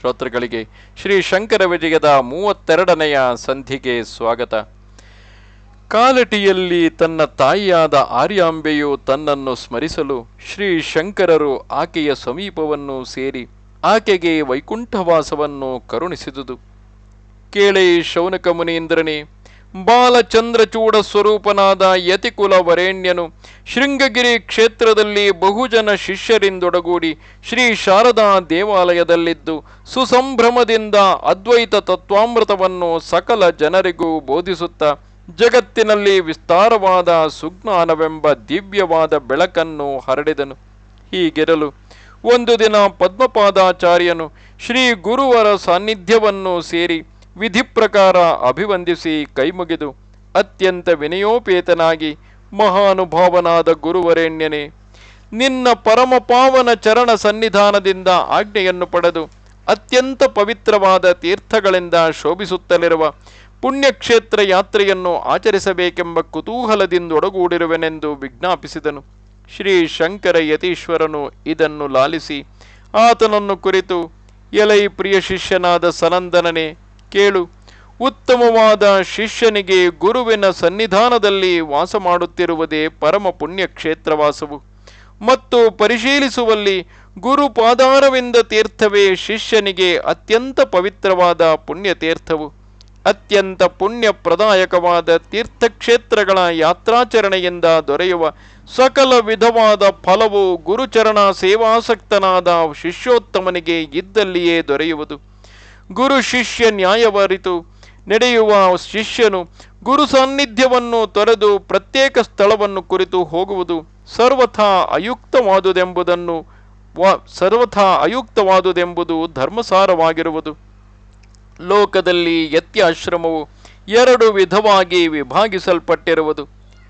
ಶ್ರೋತೃಗಳಿಗೆ ಶ್ರೀ ಶಂಕರ ವಿಜಯದ ಮೂವತ್ತೆರಡನೆಯ ಸಂಧಿಗೆ ಸ್ವಾಗತ. ಕಾಲಟಿಯಲ್ಲಿ ತನ್ನ ತಾಯಿಯಾದ ಆರ್ಯಾಂಬೆಯು ತನ್ನನ್ನು ಸ್ಮರಿಸಲು ಶ್ರೀ ಶಂಕರರು ಆಕೆಯ ಸಮೀಪವನ್ನು ಸೇರಿ ಆಕೆಗೆ ವೈಕುಂಠವಾಸವನ್ನು ಕರುಣಿಸಿದುದು. ಕೇಳೇ ಶೌನಕ ಮುನೀಂದ್ರನೇ ಬಾಲಚಂದ್ರಚೂಡ ಸ್ವರೂಪನಾದ ಯತಿಕುಲ ವರೇಣ್ಯನು ಶೃಂಗಗಿರಿ ಕ್ಷೇತ್ರದಲ್ಲಿ ಬಹುಜನ ಶಿಷ್ಯರಿಂದೊಡಗೂಡಿ ಶ್ರೀ ಶಾರದಾ ದೇವಾಲಯದಲ್ಲಿದ್ದು ಸುಸಂಭ್ರಮದಿಂದ ಅದ್ವೈತ ತತ್ವಾಮೃತವನ್ನು ಸಕಲ ಜನರಿಗೂ ಬೋಧಿಸುತ್ತಾ ಜಗತ್ತಿನಲ್ಲಿ ವಿಸ್ತಾರವಾದ ಸುಜ್ಞಾನವೆಂಬ ದಿವ್ಯವಾದ ಬೆಳಕನ್ನು ಹರಡಿದನು. ಹೀಗಿರಲು ಒಂದು ದಿನ ಪದ್ಮಪಾದಾಚಾರ್ಯನು ಶ್ರೀ ಗುರುವರ ಸಾನ್ನಿಧ್ಯವನ್ನು ಸೇರಿ ವಿಧಿ ಪ್ರಕಾರ ಅಭಿವಂದಿಸಿ ಕೈಮುಗಿದು ಅತ್ಯಂತ ವಿನಯೋಪೇತನಾಗಿ ಮಹಾನುಭಾವನಾದ ಗುರುವರೇಣ್ಯನೇ, ನಿನ್ನ ಪರಮಪಾವನ ಚರಣ ಸನ್ನಿಧಾನದಿಂದ ಆಜ್ಞೆಯನ್ನು ಪಡೆದು ಅತ್ಯಂತ ಪವಿತ್ರವಾದ ತೀರ್ಥಗಳಿಂದ ಶೋಭಿಸುತ್ತಲಿರುವ ಪುಣ್ಯಕ್ಷೇತ್ರ ಯಾತ್ರೆಯನ್ನು ಆಚರಿಸಬೇಕೆಂಬ ಕುತೂಹಲದಿಂದೊಡಗೂಡಿರುವೆನೆಂದು ವಿಜ್ಞಾಪಿಸಿದನು. ಶ್ರೀ ಶಂಕರ ಯತೀಶ್ವರನು ಇದನ್ನು ಲಾಲಿಸಿ, ಆತನನ್ನು ಕುರಿತು, ಎಲೈ ಪ್ರಿಯ ಶಿಷ್ಯನಾದ ಸನಂದನನೇ ಕೇಳು. ಉತ್ತಮವಾದ ಶಿಷ್ಯನಿಗೆ ಗುರುವಿನ ಸನ್ನಿಧಾನದಲ್ಲಿ ವಾಸ ಮಾಡುತ್ತಿರುವುದೇ ಪರಮ ಪುಣ್ಯ ಕ್ಷೇತ್ರವಾಸವು ಮತ್ತು ಪರಿಶೀಲಿಸುವಲ್ಲಿ ಗುರು ಪಾದಾರವಿಂದ ತೀರ್ಥವೇ ಶಿಷ್ಯನಿಗೆ ಅತ್ಯಂತ ಪವಿತ್ರವಾದ ಪುಣ್ಯ ತೀರ್ಥವು ಅತ್ಯಂತ ಪುಣ್ಯ ಪ್ರದಾಯಕವಾದ ತೀರ್ಥಕ್ಷೇತ್ರಗಳ ಯಾತ್ರಾಚರಣೆಯಿಂದ ದೊರೆಯುವ ಸಕಲ ವಿಧವಾದ ಫಲವು ಗುರುಚರಣ ಸೇವಾಸಕ್ತನಾದ ಶಿಷ್ಯೋತ್ತಮನಿಗೆ ಇದ್ದಲ್ಲಿಯೇ ದೊರೆಯುವುದು. ಗುರು ಶಿಷ್ಯ ನ್ಯಾಯವರಿತು. ನಡೆಯುವ ಶಿಷ್ಯನು ಗುರು ಸಾನ್ನಿಧ್ಯವನ್ನು ತೊರೆದು ಪ್ರತ್ಯೇಕ ಸ್ಥಳವನ್ನು ಕುರಿತು ಹೋಗುವುದು ಸರ್ವಥಾ ಅಯುಕ್ತವಾದುದೆಂಬುದನ್ನು ವ- ಸರ್ವಥಾ ಅಯುಕ್ತವಾದುದೆಂಬುದು ಧರ್ಮಸಾರವಾಗಿರುವುದು. ಲೋಕದಲ್ಲಿ ಯತ್ಯಾಶ್ರಮವು ಎರಡು ವಿಧವಾಗಿ ವಿಭಾಗಿಸಲ್ಪಟ್ಟಿರುವುದು.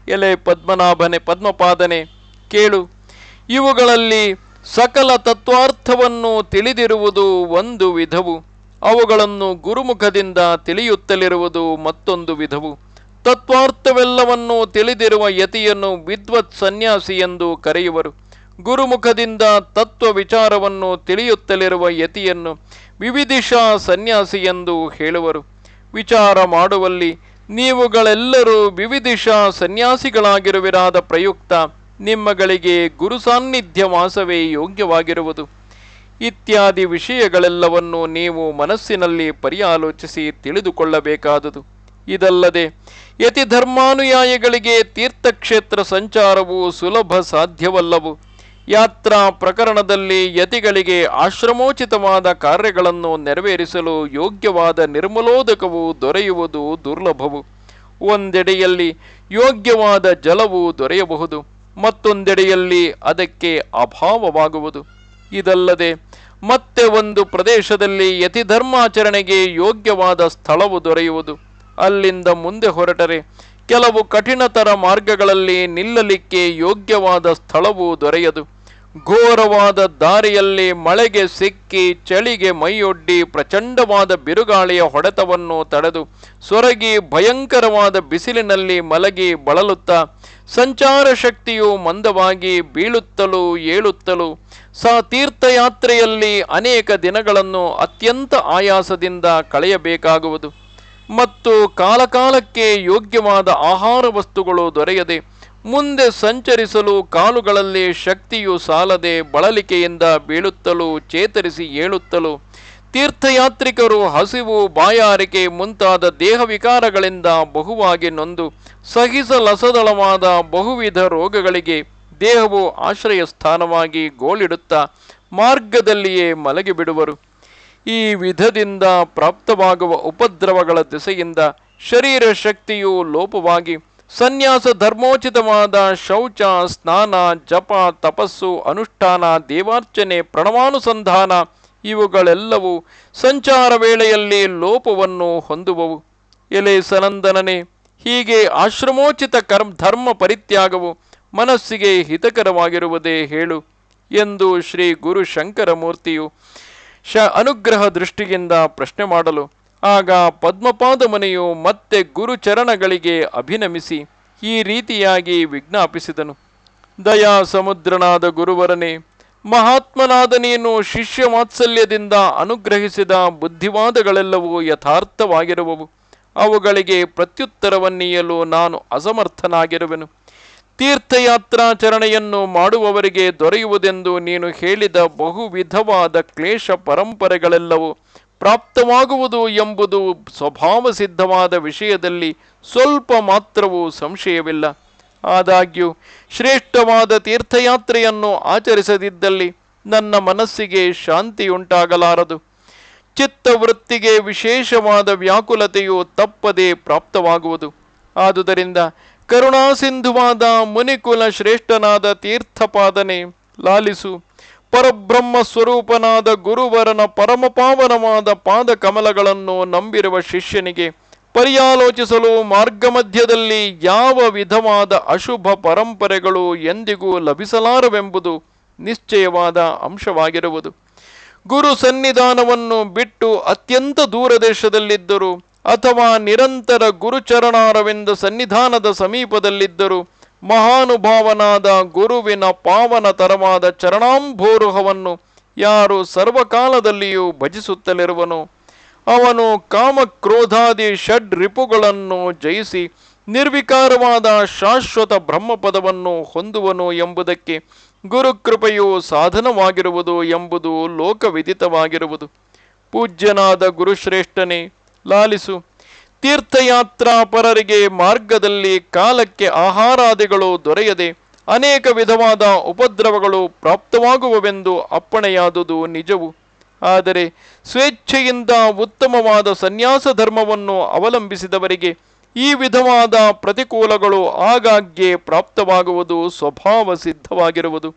ಎಲೆ ಪದ್ಮನಾಭನೆ ಪದ್ಮಪಾದನೆ, ಕೇಳು, ಇವುಗಳಲ್ಲಿ ಸಕಲ ತತ್ವಾರ್ಥವನ್ನು ತಿಳಿದಿರುವುದು ಒಂದು ವಿಧವು. ಅವುಗಳನ್ನು ಗುರುಮುಖದಿಂದ ತಿಳಿಯುತ್ತಲಿರುವುದು ಮತ್ತೊಂದು ವಿಧವು. ತತ್ವಾರ್ಥವೆಲ್ಲವನ್ನೂ ತಿಳಿದಿರುವ ಯತಿಯನ್ನು ವಿದ್ವತ್ ಸನ್ಯಾಸಿ ಎಂದು ಕರೆಯುವರು. ಗುರುಮುಖದಿಂದ ತತ್ವ ವಿಚಾರವನ್ನು ತಿಳಿಯುತ್ತಲಿರುವ ಯತಿಯನ್ನು ವಿವಿಧಿಶಾ ಸನ್ಯಾಸಿ ಎಂದು ಹೇಳುವರು. ವಿಚಾರ ಮಾಡುವಲ್ಲಿ ನೀವುಗಳೆಲ್ಲರೂ ವಿವಿಧಿಶಾ ಸನ್ಯಾಸಿಗಳಾಗಿರುವಿರಾದ ಪ್ರಯುಕ್ತ, ನಿಮ್ಮಗಳಿಗೆ ಗುರು ಸಾನ್ನಿಧ್ಯ ವಾಸವೇ ಯೋಗ್ಯವಾಗಿರುವುದು. ಇತ್ಯಾದಿ ವಿಷಯಗಳೆಲ್ಲವನ್ನು ನೀವು ಮನಸ್ಸಿನಲ್ಲಿ ಪರ್ಯಾಲೋಚಿಸಿ ತಿಳಿದುಕೊಳ್ಳಬೇಕಾದುದು. ಇದಲ್ಲದೆ ಯತಿ ಧರ್ಮಾನುಯಾಯಿಗಳಿಗೆ ತೀರ್ಥಕ್ಷೇತ್ರ ಸಂಚಾರವು ಸುಲಭ ಸಾಧ್ಯವಲ್ಲವು. ಯಾತ್ರಾ ಪ್ರಕರಣದಲ್ಲಿ ಯತಿಗಳಿಗೆ ಆಶ್ರಮೋಚಿತವಾದ ಕಾರ್ಯಗಳನ್ನು ನೆರವೇರಿಸಲು ಯೋಗ್ಯವಾದ ನಿರ್ಮಲೋದಕವು ದೊರೆಯುವುದು ದುರ್ಲಭವು. ಒಂದೆಡೆಯಲ್ಲಿ ಯೋಗ್ಯವಾದ ಜಲವು ದೊರೆಯಬಹುದು, ಮತ್ತೊಂದೆಡೆಯಲ್ಲಿ ಅದಕ್ಕೆ ಅಭಾವವಾಗುವುದು. ಇದಲ್ಲದೆ ಮತ್ತೆ ಒಂದು ಪ್ರದೇಶದಲ್ಲಿ ಯತಿ ಧರ್ಮಾಚರಣೆಗೆ ಯೋಗ್ಯವಾದ ಸ್ಥಳವು ದೊರೆಯುವುದು. ಅಲ್ಲಿಂದ ಮುಂದೆ ಹೊರಟರೆ ಕೆಲವು ಕಠಿಣತರ ಮಾರ್ಗಗಳಲ್ಲಿ ನಿಲ್ಲಲಿಕ್ಕೆ ಯೋಗ್ಯವಾದ ಸ್ಥಳವು ದೊರೆಯದು. ಘೋರವಾದ ದಾರಿಯಲ್ಲಿ ಮಳೆಗೆ ಸಿಕ್ಕಿ ಚಳಿಗೆ ಮೈಯೊಡ್ಡಿ ಪ್ರಚಂಡವಾದ ಬಿರುಗಾಳಿಯ ಹೊಡೆತವನ್ನು ತಡೆದು ಸೊರಗಿ ಭಯಂಕರವಾದ ಬಿಸಿಲಿನಲ್ಲಿ ಮಲಗಿ ಬಳಲುತ್ತಾ ಸಂಚಾರ ಶಕ್ತಿಯು ಮಂದವಾಗಿ ಬೀಳುತ್ತಲೂ ಏಳುತ್ತಲೂ ಸ ತೀರ್ಥಯಾತ್ರೆಯಲ್ಲಿ ಅನೇಕ ದಿನಗಳನ್ನು ಅತ್ಯಂತ ಆಯಾಸದಿಂದ ಕಳೆಯಬೇಕಾಗುವುದು. ಮತ್ತು ಕಾಲಕಾಲಕ್ಕೆ ಯೋಗ್ಯವಾದ ಆಹಾರ ವಸ್ತುಗಳು ದೊರೆಯದೆ ಮುಂದೆ ಸಂಚರಿಸಲು ಕಾಲುಗಳಲ್ಲಿ ಶಕ್ತಿಯು ಸಾಲದೆ ಬಳಲಿಕೆಯಿಂದ ಬೀಳುತ್ತಲೂ ಚೇತರಿಸಿ ಏಳುತ್ತಲೂ ತೀರ್ಥಯಾತ್ರಿಕರು ಹಸಿವು ಬಾಯಾರಿಕೆ ಮುಂತಾದ ದೇಹ ವಿಕಾರಗಳಿಂದ ಬಹುವಾಗಿ ನೊಂದು ಸಹಿಸಲಸದಳವಾದ ಬಹುವಿಧ ರೋಗಗಳಿಗೆ ದೇಹವು ಆಶ್ರಯ ಸ್ಥಾನವಾಗಿ ಗೋಳಿಡುತ್ತಾ ಮಾರ್ಗದಲ್ಲಿಯೇ ಮಲಗಿಬಿಡುವರು. ಈ ವಿಧದಿಂದ ಪ್ರಾಪ್ತವಾಗುವ ಉಪದ್ರವಗಳ ದಿಸೆಯಿಂದ ಶರೀರ ಶಕ್ತಿಯು ಲೋಪವಾಗಿ ಸನ್ಯಾಸ ಧರ್ಮೋಚಿತವಾದ ಶೌಚ, ಸ್ನಾನ, ಜಪ, ತಪಸ್ಸು, ಅನುಷ್ಠಾನ, ದೇವಾರ್ಚನೆ, ಪ್ರಣವಾನುಸಂಧಾನ ಇವುಗಳೆಲ್ಲವೂ ಸಂಚಾರ ವೇಳೆಯಲ್ಲಿ ಲೋಪವನ್ನು ಹೊಂದುವವು. ಎಲೆ ಸನಂದನನೇ ಹೀಗೆ ಆಶ್ರಮೋಚಿತ ಕರ್ಮ, ಧರ್ಮ ಪರಿತ್ಯಾಗವು ಮನಸ್ಸಿಗೆ ಹಿತಕರವಾಗಿರುವುದೇ ಹೇಳು ಎಂದು ಶ್ರೀ ಗುರು ಶಂಕರಮೂರ್ತಿಯು ಶ ಅನುಗ್ರಹ ದೃಷ್ಟಿಯಿಂದ ಪ್ರಶ್ನೆ ಮಾಡಲು ಆಗ ಪದ್ಮಪಾದ ಮುನಿಯು ಮತ್ತೆ ಗುರುಚರಣಗಳಿಗೆ ಅಭಿನಮಿಸಿ ಈ ರೀತಿಯಾಗಿ ವಿಜ್ಞಾಪಿಸಿದನು. ದಯಾ ಸಮುದ್ರನಾದ ಗುರುವರನೇ ಮಹಾತ್ಮನಾದ ನೀನು ಶಿಷ್ಯ ವಾತ್ಸಲ್ಯದಿಂದ ಅನುಗ್ರಹಿಸಿದ ಬುದ್ಧಿವಾದಗಳೆಲ್ಲವೂ ಯಥಾರ್ಥವಾಗಿರುವವು. ಅವುಗಳಿಗೆ ಪ್ರತ್ಯುತ್ತರವನ್ನೀಯಲು ನಾನು ಅಸಮರ್ಥನಾಗಿರುವೆನು. ತೀರ್ಥಯಾತ್ರಾಚರಣೆಯನ್ನು ಮಾಡುವವರಿಗೆ ದೊರೆಯುವುದೆಂದು ನೀನು ಹೇಳಿದ ಬಹುವಿಧವಾದ ಕ್ಲೇಶ ಪರಂಪರೆಗಳೆಲ್ಲವೂ ಪ್ರಾಪ್ತವಾಗುವುದು ಎಂಬುದು ಸ್ವಭಾವ ಸಿದ್ಧವಾದ ವಿಷಯದಲ್ಲಿ ಸ್ವಲ್ಪ ಮಾತ್ರವೂ ಸಂಶಯವಿಲ್ಲ. ಆದಾಗ್ಯೂ ಶ್ರೇಷ್ಠವಾದ ತೀರ್ಥಯಾತ್ರೆಯನ್ನು ಆಚರಿಸದಿದ್ದಲ್ಲಿ ನನ್ನ ಮನಸ್ಸಿಗೆ ಶಾಂತಿಯುಂಟಾಗಲಾರದು. ಚಿತ್ತವೃತ್ತಿಗೆ ವಿಶೇಷವಾದ ವ್ಯಾಕುಲತೆಯು ತಪ್ಪದೇ ಪ್ರಾಪ್ತವಾಗುವುದು. ಆದುದರಿಂದ ಕರುಣಾಸಿಂಧುವಾದ ಮುನಿಕುಲ ಶ್ರೇಷ್ಠನಾದ ತೀರ್ಥಪಾದನೆ ಲಾಲಿಸು. ಪರಬ್ರಹ್ಮ ಸ್ವರೂಪನಾದ ಗುರುವರನ ಪರಮಪಾವನವಾದ ಪಾದ ಕಮಲಗಳನ್ನು ನಂಬಿರುವ ಶಿಷ್ಯನಿಗೆ ಪರ್ಯಾಲೋಚಿಸಲು ಮಾರ್ಗಮಧ್ಯದಲ್ಲಿ ಯಾವ ವಿಧವಾದ ಅಶುಭ ಪರಂಪರೆಗಳು ಎಂದಿಗೂ ಲಭಿಸಲಾರವೆಂಬುದು ನಿಶ್ಚಯವಾದ ಅಂಶವಾಗಿರುವುದು. ಗುರು ಸನ್ನಿಧಾನವನ್ನು ಬಿಟ್ಟು ಅತ್ಯಂತ ದೂರ ದೇಶದಲ್ಲಿದ್ದರು ಅಥವಾ ನಿರಂತರ ಗುರುಚರಣಾರವಿಂದ ಸನ್ನಿಧಾನದ ಸಮೀಪದಲ್ಲಿದ್ದರು ಮಹಾನುಭಾವನಾದ ಗುರುವಿನ ಪಾವನತರವಾದ ಚರಣಾಂಭೋರುಹವನ್ನು ಯಾರು ಸರ್ವಕಾಲದಲ್ಲಿಯೂ ಭಜಿಸುತ್ತಲಿರುವನು? ಅವನು ಕಾಮಕ್ರೋಧಾದಿ ಷಡ್ ರಿಪುಗಳನ್ನು ಜಯಿಸಿ ನಿರ್ವಿಕಾರವಾದ ಶಾಶ್ವತ ಬ್ರಹ್ಮಪದವನ್ನು ಹೊಂದುವನು ಎಂಬುದಕ್ಕೆ ಗುರುಕೃಪೆಯು ಸಾಧನವಾಗಿರುವುದು ಎಂಬುದು ಲೋಕವಿದಿತವಾಗಿರುವುದು. ಪೂಜ್ಯನಾದ ಗುರುಶ್ರೇಷ್ಠನೇ, ಲಾಲಿಸು, ತೀರ್ಥಯಾತ್ರಾ ಪರರಿಗೆ ಮಾರ್ಗದಲ್ಲಿ ಕಾಲಕ್ಕೆ ಆಹಾರಾದಿಗಳು ದೊರೆಯದೆ ಅನೇಕ ವಿಧವಾದ ಉಪದ್ರವಗಳು ಪ್ರಾಪ್ತವಾಗುವವೆಂದು ಅಪ್ಪಣೆಯಾದುದು ನಿಜವು. ಆದರೆ ಸ್ವೇಚ್ಛೆಯಿಂದ ಉತ್ತಮವಾದ ಸನ್ಯಾಸ ಧರ್ಮವನ್ನು ಅವಲಂಬಿಸಿದವರಿಗೆ ಈ ವಿಧವಾದ ಪ್ರತಿಕೂಲಗಳು ಆಗಾಗ್ಗೆ ಪ್ರಾಪ್ತವಾಗುವುದು ಸ್ವಭಾವ ಸಿದ್ಧವಾಗಿರುವುದು.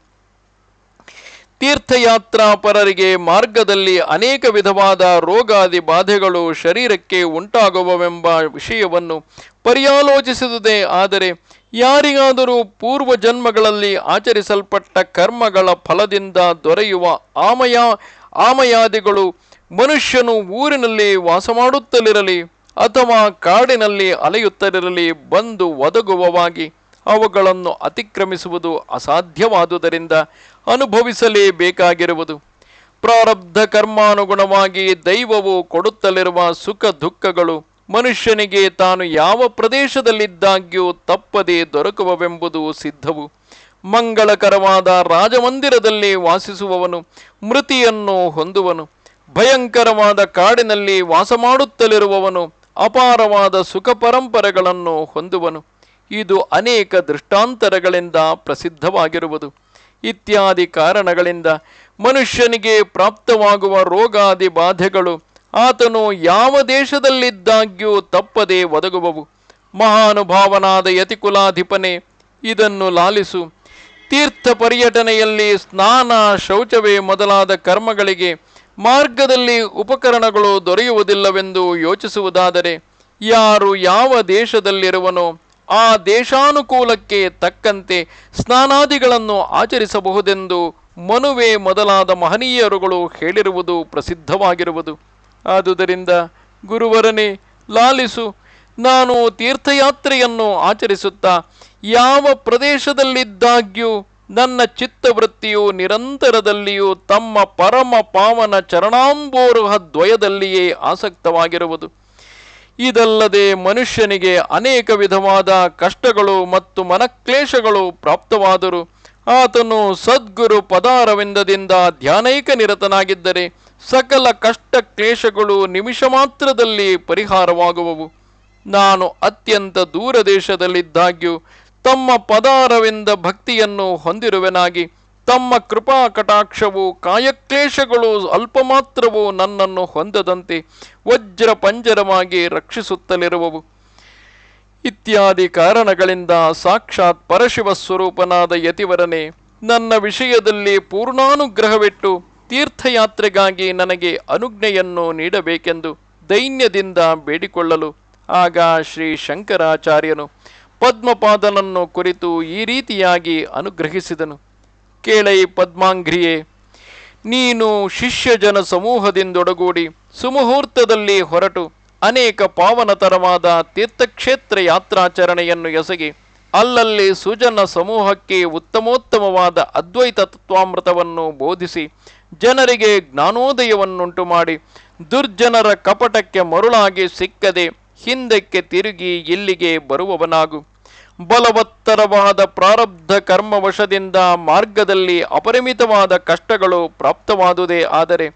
ತೀರ್ಥಯಾತ್ರಾ ಪರರಿಗೆ ಮಾರ್ಗದಲ್ಲಿ ಅನೇಕ ವಿಧವಾದ ರೋಗಾದಿ ಬಾಧೆಗಳು ಶರೀರಕ್ಕೆ ಉಂಟಾಗುವವೆಂಬ ವಿಷಯವನ್ನು ಪರ್ಯಾಲೋಚಿಸಿದುದೇ. ಆದರೆ ಯಾರಿಗಾದರೂ ಪೂರ್ವ ಜನ್ಮಗಳಲ್ಲಿ ಆಚರಿಸಲ್ಪಟ್ಟ ಕರ್ಮಗಳ ಫಲದಿಂದ ದೊರೆಯುವ ಆಮಯ ಆಮಯಾದಿಗಳು ಮನುಷ್ಯನು ಊರಿನಲ್ಲಿ ವಾಸ ಮಾಡುತ್ತಲಿರಲಿ ಅಥವಾ ಕಾಡಿನಲ್ಲಿ ಅಲೆಯುತ್ತಲಿರಲಿ ಬಂದು ಒದಗುವವಾಗಿ ಅವುಗಳನ್ನು ಅತಿಕ್ರಮಿಸುವುದು ಅಸಾಧ್ಯವಾದುದರಿಂದ ಅನುಭವಿಸಲೇಬೇಕಾಗಿರುವುದು. ಪ್ರಾರಬ್ಧ ಕರ್ಮಾನುಗುಣವಾಗಿ ದೈವವು ಕೊಡುತ್ತಲಿರುವ ಸುಖ ದುಃಖಗಳು ಮನುಷ್ಯನಿಗೆ ತಾನು ಯಾವ ಪ್ರದೇಶದಲ್ಲಿದ್ದಾಗ್ಯೂ ತಪ್ಪದೇ ದೊರಕುವವೆಂಬುದು ಸಿದ್ಧವು. ಮಂಗಳಕರವಾದ ರಾಜಮಂದಿರದಲ್ಲಿ ವಾಸಿಸುವವನು, ಮೃತಿಯನ್ನು ಹೊಂದುವನು, ಭಯಂಕರವಾದ ಕಾಡಿನಲ್ಲಿ ವಾಸ ಮಾಡುತ್ತಲಿರುವವನು ಅಪಾರವಾದ ಸುಖ ಪರಂಪರೆಗಳನ್ನು ಹೊಂದುವನು. ಇದು ಅನೇಕ ದೃಷ್ಟಾಂತರಗಳಿಂದ ಪ್ರಸಿದ್ಧವಾಗಿರುವುದು. ಇತ್ಯಾದಿ ಕಾರಣಗಳಿಂದ ಮನುಷ್ಯನಿಗೆ ಪ್ರಾಪ್ತವಾಗುವ ರೋಗಾದಿ ಬಾಧೆಗಳು ಆತನು ಯಾವ ದೇಶದಲ್ಲಿದ್ದಾಗ್ಯೂ ತಪ್ಪದೆ ಒದಗುವವು. ಮಹಾನುಭಾವನಾದ ಯತಿಕುಲಾಧಿಪನೆ, ಇದನ್ನು ಲಾಲಿಸು. ತೀರ್ಥ ಪರ್ಯಟನೆಯಲ್ಲಿ ಸ್ನಾನ, ಶೌಚವೇ ಮೊದಲಾದ ಕರ್ಮಗಳಿಗೆ ಮಾರ್ಗದಲ್ಲಿ ಉಪಕರಣಗಳು ದೊರೆಯುವುದಿಲ್ಲವೆಂದು ಯೋಚಿಸುವುದಾದರೆ ಯಾರು ಯಾವ ದೇಶದಲ್ಲಿರುವನೋ ಆ ದೇಶಾನುಕೂಲಕ್ಕೆ ತಕ್ಕಂತೆ ಸ್ನಾನಾದಿಗಳನ್ನು ಆಚರಿಸಬಹುದೆಂದು ಮನುವೆ ಮೊದಲಾದ ಮಹನೀಯರುಗಳು ಹೇಳಿರುವುದು ಪ್ರಸಿದ್ಧವಾಗಿರುವುದು. ಆದುದರಿಂದ ಗುರುವರನೇ, ಲಾಲಿಸು ನಾನು ತೀರ್ಥಯಾತ್ರೆಯನ್ನು ಆಚರಿಸುತ್ತಾ ಯಾವ ಪ್ರದೇಶದಲ್ಲಿದ್ದಾಗ್ಯೂ ನನ್ನ ಚಿತ್ತವೃತ್ತಿಯು ನಿರಂತರದಲ್ಲಿಯೂ ತಮ್ಮ ಪರಮ ಪಾವನ ಚರಣಾಂಬೋರುಹ ದ್ವಯದಲ್ಲಿಯೇ ಆಸಕ್ತವಾಗಿರುವುದು. ಇದಲ್ಲದೆ ಮನುಷ್ಯನಿಗೆ ಅನೇಕ ವಿಧವಾದ ಕಷ್ಟಗಳು ಮತ್ತು ಮನಕ್ಲೇಶಗಳು ಪ್ರಾಪ್ತವಾದರು. ಆತನು ಸದ್ಗುರು ಪದಾರವಿಂದದಿಂದ ಧ್ಯಾನೈಕ ನಿರತನಾಗಿದ್ದರೆ ಸಕಲ ಕಷ್ಟ ಕ್ಲೇಶಗಳು ನಿಮಿಷ ಮಾತ್ರದಲ್ಲಿ ಪರಿಹಾರವಾಗುವವು. ನಾನು ಅತ್ಯಂತ ದೂರ ದೇಶದಲ್ಲಿದ್ದಾಗ್ಯೂ ತಮ್ಮ ಪದಾರವೆಂದ ಭಕ್ತಿಯನ್ನು ಹೊಂದಿರುವೆನಾಗಿ, ತಮ್ಮ ಕೃಪಾ ಕಟಾಕ್ಷವು ಕಾಯಕ್ಲೇಶಗಳು ಅಲ್ಪ ಮಾತ್ರವೂ ನನ್ನನ್ನು ಹೊಂದದಂತೆ ವಜ್ರ ಪಂಜರವಾಗಿ ರಕ್ಷಿಸುತ್ತಲಿರುವವು. ಇತ್ಯಾದಿ ಕಾರಣಗಳಿಂದ ಸಾಕ್ಷಾತ್ ಪರಶಿವ ಸ್ವರೂಪನಾದ ಯತಿವರನೇ, ನನ್ನ ವಿಷಯದಲ್ಲಿ ಪೂರ್ಣಾನುಗ್ರಹವಿಟ್ಟು ತೀರ್ಥಯಾತ್ರೆಗಾಗಿ ನನಗೆ ಅನುಜ್ಞೆಯನ್ನು ನೀಡಬೇಕೆಂದು ದೈನ್ಯದಿಂದ ಬೇಡಿಕೊಳ್ಳಲು ಆಗ ಶ್ರೀ ಶಂಕರಾಚಾರ್ಯನು ಪದ್ಮಪಾದನನ್ನು ಕುರಿತು ಈ ರೀತಿಯಾಗಿ ಅನುಗ್ರಹಿಸಿದನು. ಕೇಳೈ ಪದ್ಮಾಂಘ್ರಿಯೇ, ನೀನು ಶಿಷ್ಯ ಜನ ಸಮೂಹದಿಂದೊಡಗೂಡಿ ಸುಮುಹೂರ್ತದಲ್ಲಿ ಹೊರಟು ಅನೇಕ ಪಾವನತರವಾದ ತೀರ್ಥಕ್ಷೇತ್ರ ಯಾತ್ರಾಚರಣೆಯನ್ನು ಎಸಗಿ ಅಲ್ಲಲ್ಲಿ ಸುಜನ ಸಮೂಹಕ್ಕೆ ಉತ್ತಮೋತ್ತಮವಾದ ಅದ್ವೈತ ತತ್ವಾಮೃತವನ್ನು ಬೋಧಿಸಿ ಜನರಿಗೆ ಜ್ಞಾನೋದಯವನ್ನುಂಟು ಮಾಡಿ ದುರ್ಜನರ ಕಪಟಕ್ಕೆ ಮರುಳಾಗಿ ಸಿಕ್ಕದೆ ಹಿಂದಕ್ಕೆ ತಿರುಗಿ ಇಲ್ಲಿಗೆ ಬರುವವನಾಗು. ಬಲವತ್ತರವಾದ ಪ್ರಾರಬ್ಧ ಕರ್ಮವಶದಿಂದ ಮಾರ್ಗದಲ್ಲಿ ಅಪರಿಮಿತವಾದ ಕಷ್ಟಗಳು ಪ್ರಾಪ್ತವಾದುದೇ ಆದರೆ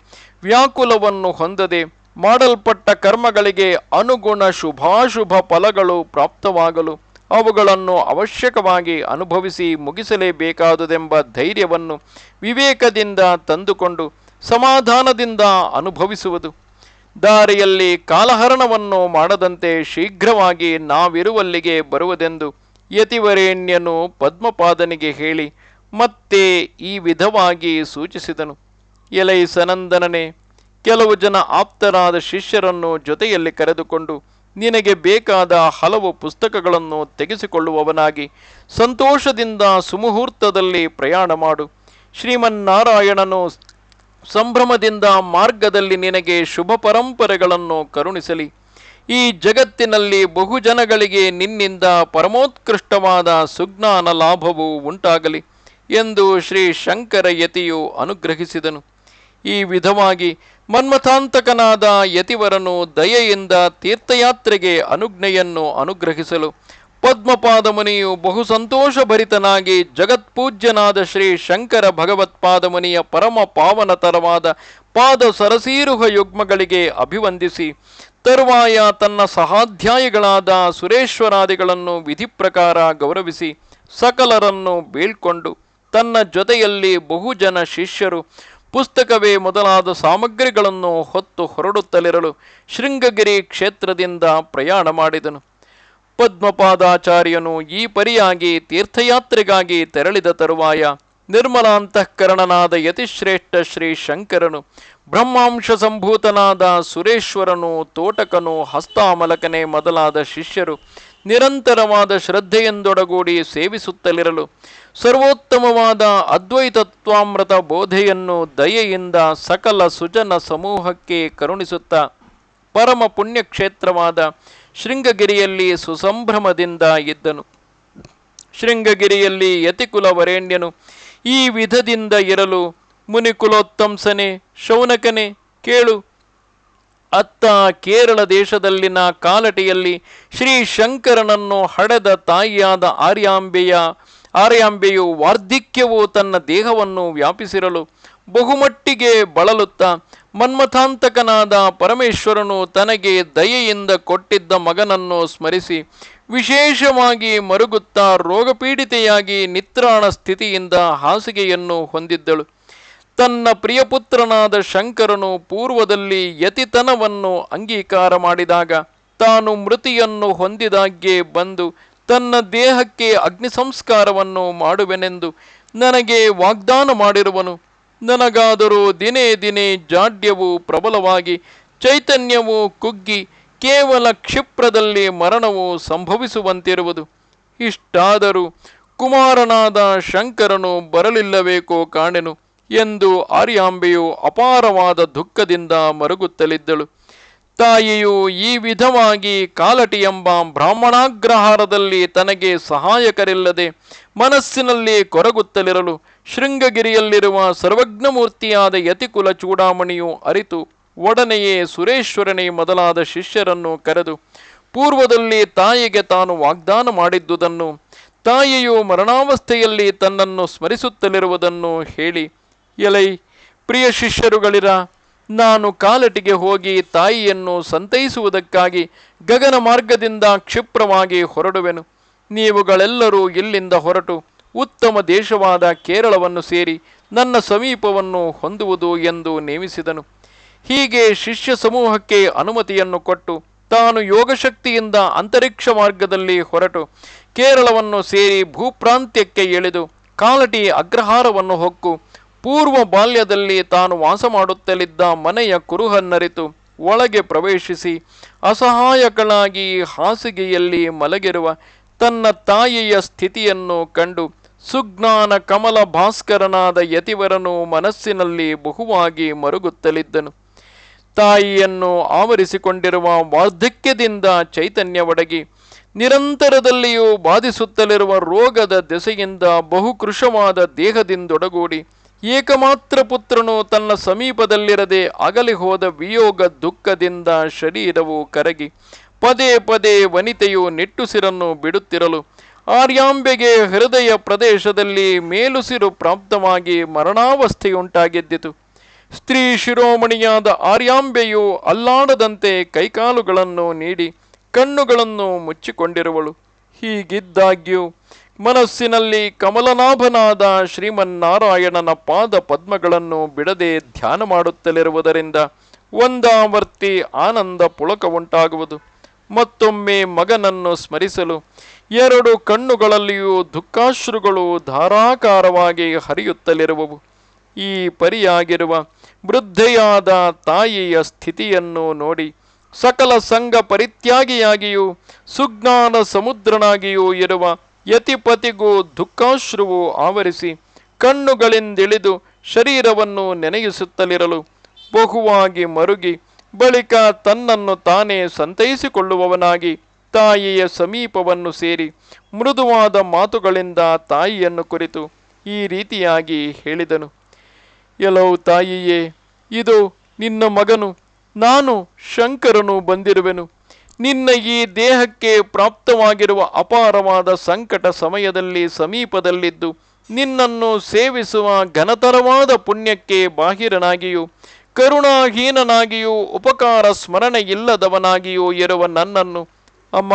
ವ್ಯಾಕುಲವನ್ನು ಹೊಂದದೆ ಮಾಡಲ್ಪಟ್ಟ ಕರ್ಮಗಳಿಗೆ ಅನುಗುಣ ಶುಭಾಶುಭ ಫಲಗಳು ಪ್ರಾಪ್ತವಾಗಲು ಅವುಗಳನ್ನು ಅವಶ್ಯಕವಾಗಿ ಅನುಭವಿಸಿ ಮುಗಿಸಲೇಬೇಕಾದುದೆಂಬ ಧೈರ್ಯವನ್ನು ವಿವೇಕದಿಂದ ತಂದುಕೊಂಡು ಸಮಾಧಾನದಿಂದ ಅನುಭವಿಸುವುದು. ದಾರಿಯಲ್ಲಿ ಕಾಲಹರಣವನ್ನು ಮಾಡದಂತೆ ಶೀಘ್ರವಾಗಿ ನಾವಿರುವಲ್ಲಿಗೆ ಬರುವುದೆಂದು ಯತಿವರೇಣ್ಯನು ಪದ್ಮಪಾದನಿಗೆ ಹೇಳಿ ಮತ್ತೆ ಈ ವಿಧವಾಗಿ ಸೂಚಿಸಿದನು. ಎಲೈ ಸನಂದನನೇ ಕೆಲವು ಜನ ಆಪ್ತರಾದ ಶಿಷ್ಯರನ್ನು ಜೊತೆಯಲ್ಲಿ ಕರೆದುಕೊಂಡು ನಿನಗೆ ಬೇಕಾದ ಹಲವು ಪುಸ್ತಕಗಳನ್ನು ತೆಗೆಸಿಕೊಳ್ಳುವವನಾಗಿ ಸಂತೋಷದಿಂದ ಸುಮುಹೂರ್ತದಲ್ಲಿ ಪ್ರಯಾಣ ಮಾಡು. ಶ್ರೀಮನ್ನಾರಾಯಣನು ಸಂಭ್ರಮದಿಂದ ಮಾರ್ಗದಲ್ಲಿ ನಿನಗೆ ಶುಭ ಪರಂಪರೆಗಳನ್ನು ಕರುಣಿಸಲಿ. ಈ ಜಗತ್ತಿನಲ್ಲಿ ಬಹುಜನಗಳಿಗೆ ನಿನ್ನಿಂದ ಪರಮೋತ್ಕೃಷ್ಟವಾದ ಸುಜ್ಞಾನ ಲಾಭವು ಉಂಟಾಗಲಿ ಎಂದು ಶ್ರೀ ಶಂಕರ ಯತಿಯು ಅನುಗ್ರಹಿಸಿದನು. ಈ ವಿಧವಾಗಿ ಮನ್ಮಥಾಂತಕನಾದ ಯತಿವರನು ದಯೆಯಿಂದ ತೀರ್ಥಯಾತ್ರೆಗೆ ಅನುಜ್ಞೆಯನ್ನು ಅನುಗ್ರಹಿಸಲು ಪದ್ಮಪಾದ ಮುನಿಯು ಬಹು ಸಂತೋಷಭರಿತನಾಗಿ ಜಗತ್ಪೂಜ್ಯನಾದ ಶ್ರೀ ಶಂಕರ ಭಗವತ್ಪಾದ ಮುನಿಯ ಪರಮ ಪಾವನತರವಾದ ಪಾದ ಸರಸೀರುಹ ಯುಗ್ಮಗಳಿಗೆ ಅಭಿವಂದಿಸಿ, ತರುವಾಯ ತನ್ನ ಸಹಾಧ್ಯಾಯಿಗಳಾದ ಸುರೇಶ್ವರಾದಿಗಳನ್ನು ವಿಧಿ ಪ್ರಕಾರ ಗೌರವಿಸಿ, ಸಕಲರನ್ನು ಬೀಳ್ಕೊಂಡು, ತನ್ನ ಜೊತೆಯಲ್ಲಿ ಬಹುಜನ ಶಿಷ್ಯರು, ಪುಸ್ತಕವೇ ಮೊದಲಾದ ಸಾಮಗ್ರಿಗಳನ್ನು ಹೊತ್ತು ಹೊರಡುತ್ತಲಿರಲು ಶೃಂಗಗಿರಿ ಕ್ಷೇತ್ರದಿಂದ ಪ್ರಯಾಣ ಮಾಡಿದನು. ಪದ್ಮಪಾದಾಚಾರ್ಯನು ಈ ಪರಿಯಾಗಿ ತೀರ್ಥಯಾತ್ರೆಗಾಗಿ ತೆರಳಿದ ತರುವಾಯ ನಿರ್ಮಲಾಂತಃಕರಣನಾದ ಯತಿಶ್ರೇಷ್ಠ ಶ್ರೀ ಶಂಕರನು, ಬ್ರಹ್ಮಾಂಶ ಸಂಭೂತನಾದ ಸುರೇಶ್ವರನು, ತೋಟಕನು, ಹಸ್ತಾಮಲಕನೆ ಮೊದಲಾದ ಶಿಷ್ಯರು ನಿರಂತರವಾದ ಶ್ರದ್ಧೆಯೆಂದೊಡಗೂಡಿ ಸೇವಿಸುತ್ತಲಿರಲು ಸರ್ವೋತ್ತಮವಾದ ಅದ್ವೈತತ್ವಾಮೃತ ಬೋಧೆಯನ್ನು ದಯೆಯಿಂದ ಸಕಲ ಸುಜನ ಸಮೂಹಕ್ಕೆ ಕರುಣಿಸುತ್ತಾ ಪರಮ ಪುಣ್ಯಕ್ಷೇತ್ರವಾದ ಶೃಂಗಗಿರಿಯಲ್ಲಿ ಸುಸಂಭ್ರಮದಿಂದ ಇದ್ದನು. ಶೃಂಗಗಿರಿಯಲ್ಲಿ ಯತಿಕುಲ ವರೇಣ್ಯನು ಈ ವಿಧದಿಂದ ಇರಲು ಮುನಿಕುಲೋತ್ತಂಸನೆ, ಶೌನಕನೆ ಕೇಳು. ಅತ್ತ ಕೇರಳ ದೇಶದಲ್ಲಿನ ಕಾಲಟಿಯಲ್ಲಿ ಶ್ರೀ ಶಂಕರನನ್ನು ಹಡೆದ ತಾಯಿಯಾದ ಆರ್ಯಾಂಬೆಯ, ಆರ್ಯಾಂಬೆಯು ವಾರ್ಧಿಕ್ಯವು ತನ್ನ ದೇಹವನ್ನು ವ್ಯಾಪಿಸಿರಲು ಬಹುಮಟ್ಟಿಗೆ ಬಳಲುತ್ತಾ ಮನ್ಮಥಾಂತಕನಾದ ಪರಮೇಶ್ವರನು ತನಗೆ ದಯೆಯಿಂದ ಕೊಟ್ಟಿದ್ದ ಮಗನನ್ನು ಸ್ಮರಿಸಿ ವಿಶೇಷವಾಗಿ ಮರುಗುತ್ತಾ ರೋಗಪೀಡಿತೆಯಾಗಿ ನಿತ್ರಾಣ ಸ್ಥಿತಿಯಿಂದ ಹಾಸಿಗೆಯನ್ನು ಹೊಂದಿದ್ದಳು. ತನ್ನ ಪ್ರಿಯಪುತ್ರನಾದ ಶಂಕರನು ಪೂರ್ವದಲ್ಲಿ ಯತಿತನವನ್ನು ಅಂಗೀಕಾರ ಮಾಡಿದಾಗ ತಾನು ಮೃತಿಯನ್ನು ಹೊಂದಿದಾಗ್ಗೆ ಬಂದು ತನ್ನ ದೇಹಕ್ಕೆ ಅಗ್ನಿ ಸಂಸ್ಕಾರವನ್ನು ಮಾಡುವೆನೆಂದು ನನಗೆ ವಾಗ್ದಾನ ಮಾಡಿರುವನು. ನನಗಾದರೂ ದಿನೇ ದಿನೇ ಜಾಡ್ಯವು ಪ್ರಬಲವಾಗಿ ಚೈತನ್ಯವು ಕುಗ್ಗಿ ಕೇವಲ ಕ್ಷಿಪ್ರದಲ್ಲಿ ಮರಣವು ಸಂಭವಿಸುವಂತಿರುವುದು. ಇಷ್ಟಾದರೂ ಕುಮಾರನಾದ ಶಂಕರನು ಬರಲಿಲ್ಲಬೇಕೋ ಕಾಣೆನು ಎಂದು ಆರ್ಯಾಂಬೆಯು ಅಪಾರವಾದ ದುಃಖದಿಂದ ಮರುಗುತ್ತಲಿದ್ದಳು. ತಾಯಿಯು ಈ ವಿಧವಾಗಿ ಕಾಲಟಿ ಎಂಬ ಬ್ರಾಹ್ಮಣಾಗ್ರಹಾರದಲ್ಲಿ ತನಗೆ ಸಹಾಯಕರಿಲ್ಲದೆ ಮನಸ್ಸಿನಲ್ಲಿ ಕೊರಗುತ್ತಲಿರಲು ಶೃಂಗಗಿರಿಯಲ್ಲಿರುವ ಸರ್ವಜ್ಞಮೂರ್ತಿಯಾದ ಯತಿಕುಲ ಚೂಡಾಮಣಿಯು ಅರಿತು ಒಡನೆಯೇ ಸುರೇಶ್ವರನೇ ಮೊದಲಾದ ಶಿಷ್ಯರನ್ನು ಕರೆದು, ಪೂರ್ವದಲ್ಲಿ ತಾಯಿಗೆ ತಾನು ವಾಗ್ದಾನ ಮಾಡಿದ್ದುದನ್ನು, ತಾಯಿಯು ಮರಣಾವಸ್ಥೆಯಲ್ಲಿ ತನ್ನನ್ನು ಸ್ಮರಿಸುತ್ತಲಿರುವುದನ್ನು ಹೇಳಿ, ಎಲೈ, ಪ್ರಿಯ ಶಿಷ್ಯರುಗಳಿರ, ನಾನು ಕಾಲಟಿಗೆ ಹೋಗಿ ತಾಯಿಯನ್ನು ಸಂತೈಸುವುದಕ್ಕಾಗಿ ಗಗನ ಮಾರ್ಗದಿಂದ ಕ್ಷಿಪ್ರವಾಗಿ ಹೊರಡುವೆನು. ನೀವುಗಳೆಲ್ಲರೂ ಇಲ್ಲಿಂದ ಹೊರಟು ಉತ್ತಮ ದೇಶವಾದ ಕೇರಳವನ್ನು ಸೇರಿ ನನ್ನ ಸಮೀಪವನ್ನು ಹೊಂದುವುದು ಎಂದು ನೇಮಿಸಿದನು. ಹೀಗೆ ಶಿಷ್ಯ ಸಮೂಹಕ್ಕೆ ಅನುಮತಿಯನ್ನು ಕೊಟ್ಟು ತಾನು ಯೋಗಶಕ್ತಿಯಿಂದ ಅಂತರಿಕ್ಷ ಮಾರ್ಗದಲ್ಲಿ ಹೊರಟು ಕೇರಳವನ್ನು ಸೇರಿ ಭೂಪ್ರಾಂತ್ಯಕ್ಕೆ ಎಳೆದು ಕಾಲಟಿ ಅಗ್ರಹಾರವನ್ನು ಹೊಕ್ಕು ಪೂರ್ವ ಬಾಲ್ಯದಲ್ಲಿ ತಾನು ವಾಸ ಮಾಡುತ್ತಲಿದ್ದ ಮನೆಯ ಕುರುಹನ್ನರಿತು ಒಳಗೆ ಪ್ರವೇಶಿಸಿ ಅಸಹಾಯಕಳಾಗಿ ಹಾಸಿಗೆಯಲ್ಲಿ ಮಲಗಿರುವ ತನ್ನ ತಾಯಿಯ ಸ್ಥಿತಿಯನ್ನು ಕಂಡು ಸುಜ್ಞಾನ ಕಮಲ ಭಾಸ್ಕರನಾದ ಯತಿವರನು ಮನಸ್ಸಿನಲ್ಲಿ ಬಹುವಾಗಿ ಮರುಗುತ್ತಲಿದ್ದನು. ತಾಯಿಯನ್ನು ಆವರಿಸಿಕೊಂಡಿರುವ ವಾರ್ಧಕ್ಯದಿಂದ ಚೈತನ್ಯ ಒಡಗಿ ನಿರಂತರದಲ್ಲಿಯೂ ಬಾಧಿಸುತ್ತಲಿರುವ ರೋಗದ ದೆಸೆಯಿಂದ ಬಹುಕೃಶವಾದ ದೇಹದಿಂದೊಡಗೂಡಿ, ಏಕಮಾತ್ರ ಪುತ್ರನು ತನ್ನ ಸಮೀಪದಲ್ಲಿರದೆ ಅಗಲಿ ಹೋದ ವಿಯೋಗ ದುಃಖದಿಂದ ಶರೀರವು ಕರಗಿ, ಪದೇ ಪದೇ ವನಿತೆಯು ನಿಟ್ಟುಸಿರನ್ನು ಬಿಡುತ್ತಿರಲು ಆರ್ಯಾಂಬೆಗೆ ಹೃದಯ ಪ್ರದೇಶದಲ್ಲಿ ಮೇಲುಸಿರು ಪ್ರಾಪ್ತವಾಗಿ ಮರಣಾವಸ್ಥೆಯುಂಟಾಗಿದ್ದಿತು. ಸ್ತ್ರೀ ಶಿರೋಮಣಿಯಾದ ಆರ್ಯಾಂಬೆಯು ಅಲ್ಲಾಡದಂತೆ ಕೈಕಾಲುಗಳನ್ನು ನೀಡಿ ಕಣ್ಣುಗಳನ್ನು ಮುಚ್ಚಿಕೊಂಡಿರುವಳು. ಹೀಗಿದ್ದಾಗ್ಯೂ ಮನಸ್ಸಿನಲ್ಲಿ ಕಮಲನಾಭನಾದ ಶ್ರೀಮನ್ನಾರಾಯಣನ ಪಾದ ಪದ್ಮಗಳನ್ನು ಬಿಡದೆ ಧ್ಯಾನ ಮಾಡುತ್ತಲಿರುವುದರಿಂದ ಒಂದಾವರ್ತಿ ಆನಂದ ಪುಳಕ ಉಂಟಾಗುವುದು ಮತ್ತೊಮ್ಮೆ ಮಗನನ್ನು ಸ್ಮರಿಸಲು ಎರಡು ಕಣ್ಣುಗಳಲ್ಲಿಯೂ ದುಃಖಾಶ್ರುಗಳು ಧಾರಾಕಾರವಾಗಿ ಹರಿಯುತ್ತಲಿರುವವು. ಈ ಪರಿಯಾಗಿರುವ ವೃದ್ಧೆಯಾದ ತಾಯಿಯ ಸ್ಥಿತಿಯನ್ನು ನೋಡಿ ಸಕಲ ಸಂಘ ಪರಿತ್ಯಾಗಿಯಾಗಿಯೂ ಸುಜ್ಞಾನ ಸಮುದ್ರನಾಗಿಯೂ ಇರುವ ಯತಿಪತಿಗೂ ದುಃಖಾಶ್ರುವು ಆವರಿಸಿ ಕಣ್ಣುಗಳಿಂದಿಳಿದು ಶರೀರವನ್ನು ನೆನೆಯಿಸುತ್ತಲಿರಲು ಬಹುವಾಗಿ ಮರುಗಿ ಬಳಿಕ ತನ್ನನ್ನು ತಾನೇ ಸಂತೈಸಿಕೊಳ್ಳುವವನಾಗಿ ತಾಯಿಯ ಸಮೀಪವನ್ನು ಸೇರಿ ಮೃದುವಾದ ಮಾತುಗಳಿಂದ ತಾಯಿಯನ್ನು ಕುರಿತು ಈ ರೀತಿಯಾಗಿ ಹೇಳಿದನು. ಎಲವು ತಾಯಿಯೇ, ಇದು ನಿನ್ನ ಮಗನು. ನಾನು ಶಂಕರನು ಬಂದಿರುವೆನು. ನಿನ್ನ ಈ ದೇಹಕ್ಕೆ ಪ್ರಾಪ್ತವಾಗಿರುವ ಅಪಾರವಾದ ಸಂಕಟ ಸಮಯದಲ್ಲಿ ಸಮೀಪದಲ್ಲಿದ್ದು, ನಿನ್ನನ್ನು ಸೇವಿಸುವ ಘನತರವಾದ ಪುಣ್ಯಕ್ಕೆ ಬಾಹಿರನಾಗಿಯೂ, ಕರುಣಾಹೀನನಾಗಿಯೂ, ಉಪಕಾರ ಸ್ಮರಣೆ ಇಲ್ಲದವನಾಗಿಯೂ ಇರುವ ನನ್ನನ್ನು ಅಮ್ಮ,